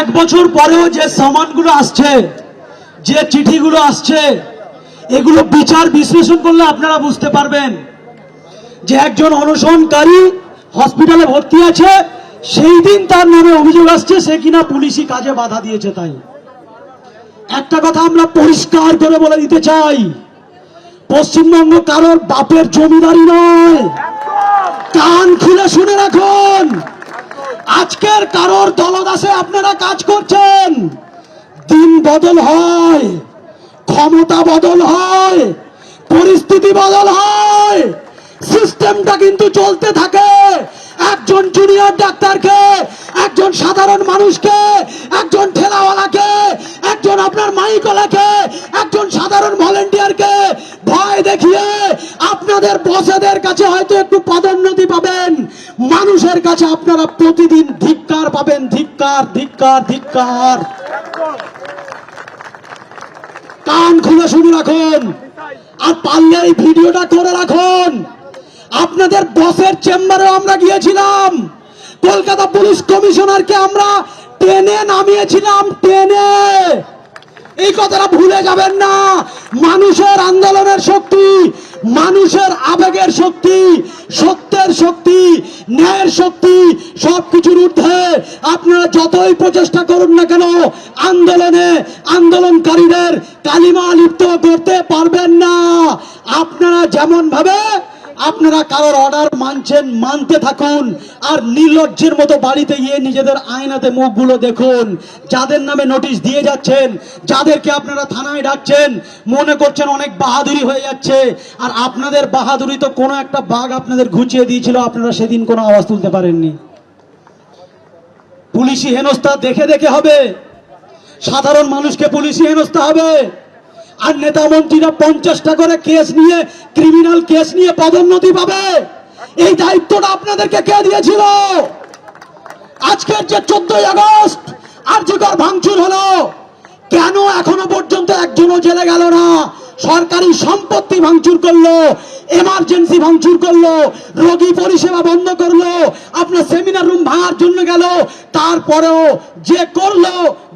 এক বছর পরেও যে সামানগুলো আসছে, যে চিঠিগুলো আসছে, এগুলো বিচার বিশ্লেষণ করলে আপনারা বুঝতে পারবেন যে একজন অনশনকারী হসপিটালে ভর্তি আছে, সেই দিন তার নামে অভিযোগ আসছে, সে কিনা পুলিশি কাজে বাধা দিয়েছে তাই। একটা কথা আমরা পরিষ্কার করে বলে দিতে চাই, পশ্চিমবঙ্গ কারোর বাপের জমিদারি নয়। কান খুলে শুনে রাখুন। আজকের কারোর দলদাসে আপনারা কাজ করছেন। দিন বদল হয়, ক্ষমতা বদল হয়, পরিস্থিতি বদল হয়, সিস্টেমটা কিন্তু চলতে থাকে। একজন জুনিয়র ডাক্তারকে, একজন সাধারণ মানুষকে, একজন ঠেলাওয়ালাকে, একজন আপনার মাইকলাকে একজন সাধারণ ভলেন্টিয়ারকে ভয় দেখিয়ে আপনাদের বসেদের কাছে হয়তো মানুষের কাছে আপনারা প্রতিদিন ধিক্কার পাবেন, ধিক্কার ধিক্কার ধিক্কার। কান খুলে শুনে রাখুন আর পারলে এই ভিডিওটা করে রাখুন। আপনাদের বসের চেম্বারেও আমরা গিয়েছিলাম। কলকাতা পুলিশ কমিশনারকে আমরা টেনে নামিয়েছিলাম, টেনে। এই কথাটা ভুলে যাবেন না। মানুষের আন্দোলনের শক্তি, মানুষের আবেগের শক্তি সত্যের শক্তি, ন্যায়ের শক্তি, সবকিছুর ঊর্ধ্বে আপনারা যতই প্রচেষ্টা করুন না কেন, আন্দোলনে আন্দোলনকারীদের কালিমা লিপ্ত করতে পারবেন না। আপনারা যেমন ভাবে আপনারা কারোর অর্ডার মানছেন, মানতে থাকুন, আর নির্লজ্জের মতো বাড়িতে গিয়ে নিজেদের আয়নাতে মুখগুলো দেখুন। যাদের নামে নোটিশ দিয়ে যাচ্ছেন, যাদেরকে আপনারা থানায় ডাকছেন, মনে করছেন অনেক বাহাদুরি হয়ে যাচ্ছে। আর আপনাদের বাহাদুরি তো কোনো একটা বাঘ আপনাদের ঘুচিয়ে দিয়েছিল, আপনারা সেদিন কোনো আওয়াজ তুলতে পারেননি। পুলিশি হেনস্থা দেখে দেখে হবে। সাধারণ মানুষকে পুলিশি হেনস্থা হবে। আর নেতা মন্ত্রীরা পঞ্চাশটা করে কেস নিয়ে ক্রিমিনাল কেস নিয়ে পদোন্নতি পাবে। এই দায়িত্বটা আপনাদেরকে কে দিয়েছিল? আজকের যে চোদ্দই আগস্ট, আর যে ভাঙচুর হলো, কেন এখনও পর্যন্ত একজনও জেলে গেল না? সরকারি সম্পত্তি ভাঙচুর করল এমার্জেন্সি ভাঙচুর করল, রোগী পরিষেবা বন্ধ করল, আপনার সেমিনার রুম ভাঙার জন্য গেল, তারপরেও যে করল,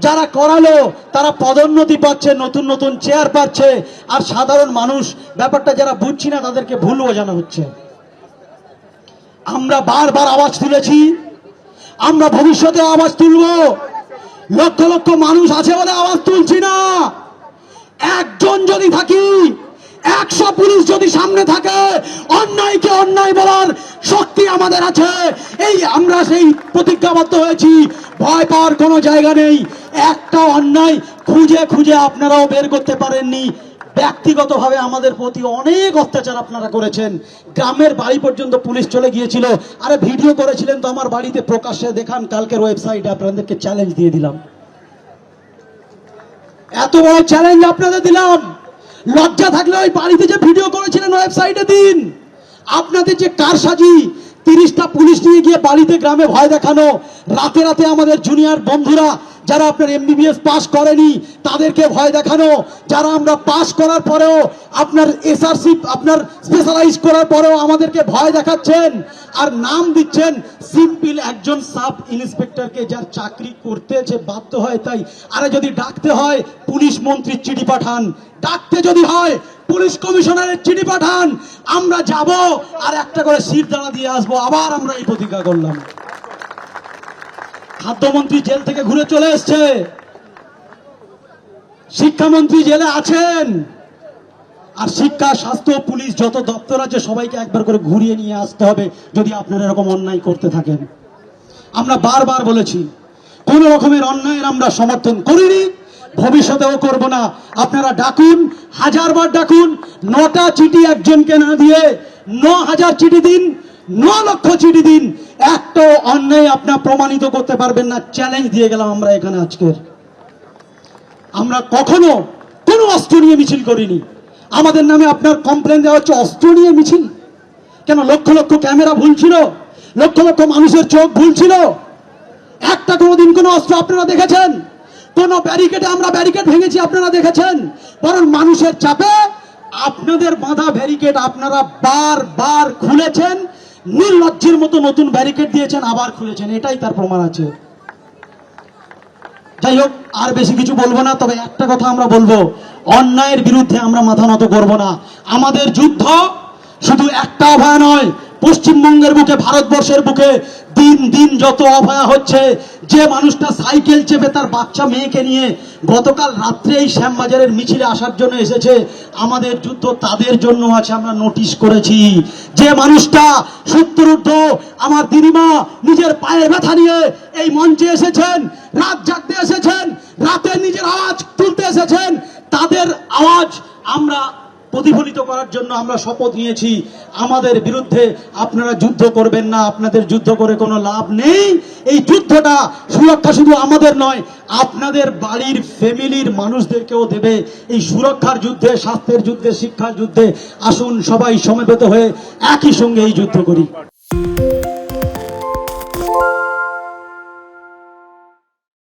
যারা করালো, তারা পদোন্নতি পাচ্ছে, নতুন নতুন চেয়ার পাচ্ছে, আর সাধারণ মানুষ, ব্যাপারটা যারা বুঝছি না, তাদেরকে ভুল বোঝানো হচ্ছে। আমরা বারবার আওয়াজ তুলেছি, আমরা ভবিষ্যতে আওয়াজ তুলব, লক্ষ লক্ষ মানুষ আছে বলে আওয়াজ তুলছি না। একজন যদি থাকি, একশো পুলিশ যদি সামনে থাকে, অন্যায়কে অন্যায় বলার শক্তি আমাদের আছে। এই আমরা সেই প্রতিজ্ঞাবদ্ধ হয়েছি। ভয় পাওয়ার কোনো জায়গা নেই। একটা অন্যায় খুঁজে খুঁজে আপনারাও বের করতে পারেননি। ব্যক্তিগতভাবে আমাদের প্রতি অনেক অত্যাচার আপনারা করেছেন। গ্রামের বাড়ি পর্যন্ত পুলিশ চলে গিয়েছিল। আরে ভিডিও করেছিলেন তো আমার বাড়িতে প্রকাশ্যে। দেখান, কালকের ওয়েবসাইটে আপনাদেরকে চ্যালেঞ্জ দিয়ে দিলাম। এত বড় চ্যালেঞ্জ আপনাদের দিলাম। লজ্জা থাকলে ওই বাড়িতে যে ভিডিও করেছিলেন ওয়েবসাইটে দিন। আপনাদের যে কার সাজি তিরিশটা পুলিশ নিয়ে গিয়ে বাড়িতে গ্রামে ভয় দেখানো, রাতে রাতে আমাদের জুনিয়র বন্ধুরা যারা আপনার এমবিবিএস পাস করেনি, তাদেরকে ভয় দেখানো। যারা আমরা পাস করার পরেও আপনার এসআরসি আপনার স্পেশালাইজ করার পরেও আমাদেরকে ভয় দেখাচ্ছেন আর নাম দিচ্ছেন সিম্পল একজন সাব ইন্সপেক্টরকে যার চাকরি করতে যে বাধ্য হয় তাই। আরে যদি ডাকতে হয়, পুলিশ মন্ত্রীর চিঠি পাঠান। ডাকতে যদি হয়, পুলিশ কমিশনারের চিঠি পাঠান। আমরা যাব আর একটা করে সিট দাঁড়া দিয়ে আসব। আবার আমরা এই প্রতিজ্ঞা করলাম। খাদ্যমন্ত্রী জেল থেকে ঘুরে চলে এসছে। শিক্ষামন্ত্রী জেলে আছেন। আর শিক্ষা, স্বাস্থ্য, পুলিশ যত দপ্তর আছে, সবাইকে একবার করে ঘুরিয়ে নিয়ে আসতে হবে যদি আপনারা এরকম অন্যায় করতে থাকেন। আমরা বারবার বলেছি, কোন রকমের অন্যায়ের আমরা সমর্থন করিনি, ভবিষ্যতেও করব না। আপনারা ডাকুন, হাজারবার ডাকুন, নটা চিঠি একজনকে না দিয়ে, ন হাজার চিঠি দিন ন লক্ষ চিঠি দিন। একটা অন্যায় আপনার প্রমাণিত করতে পারবেন না। চ্যালেঞ্জ দিয়ে গেলাম আমরা এখানে আজকের। আমরা কখনো কোনো অস্ত্র নিয়ে মিছিল করিনি। আমাদের নামে আপনার কমপ্লেন দেওয়া হচ্ছে, অস্ত্র নিয়ে মিছিল। কেন? লক্ষ লক্ষ ক্যামেরা ভুল ছিল। লক্ষ লক্ষ মানুষের চোখ ভুল ছিল। একটা কোনোদিন কোনো অস্ত্র আপনারা দেখেছেন? কোন ব্যারিকেডে আমরা ব্যারিকেড ভেঙেছি, আপনারা দেখেছেন? বরং মানুষের চাপে আপনাদের বাঁধা ব্যারিকেড আপনারা বার বার খুলেছেন। নির্লজ্জের মতো নতুন ব্যারিকেড দিয়েছেন, আবার খুলেছেন। এটাই তার প্রমাণ আছে। যাই হোক, আর বেশি কিছু বলব না, তবে একটা কথা আমরা বলব। অন্যায়ের বিরুদ্ধে আমরা মাথা নত করব না। আমাদের যুদ্ধ শুধু একটা অভয় নয় পশ্চিমবঙ্গের বুকে, ভারতবর্ষের বুকে দিন দিন যত অভয়া হচ্ছে, যে মানুষটা সাইকেল চেপে তার বাচ্চা মেয়েকে নিয়ে গতকাল রাত্রে এই শ্যামবাজারের মিছিলে আসার জন্য এসেছে, আমাদের যুদ্ধ তাদের জন্য আছে, আমরা নোটিশ করেছি। যে মানুষটা সত্তরুদ্ধ আমার দিদিমা, নিজের পায়ে ব্যথা নিয়ে এই মঞ্চে এসেছেন, রাত জাগতে এসেছেন, রাতে নিজের আওয়াজ তুলতে এসেছেন, তাদের আওয়াজ আমরা প্রতিফলিত করার জন্য আমরা শপথ নিয়েছি। আমাদের বিরুদ্ধে আপনারা যুদ্ধ করবেন না, আপনাদের যুদ্ধ করে কোনো লাভ নেই। এই যুদ্ধটা সুরক্ষা শুধু আমাদের নয়, আপনাদের বাড়ির ফ্যামিলির মানুষদেরকেও দেবে। এই সুরক্ষার যুদ্ধে, স্বাস্থ্যের যুদ্ধে, শিক্ষার যুদ্ধে আসুন সবাই সমবেত হয়ে একই সঙ্গে এই যুদ্ধ করি।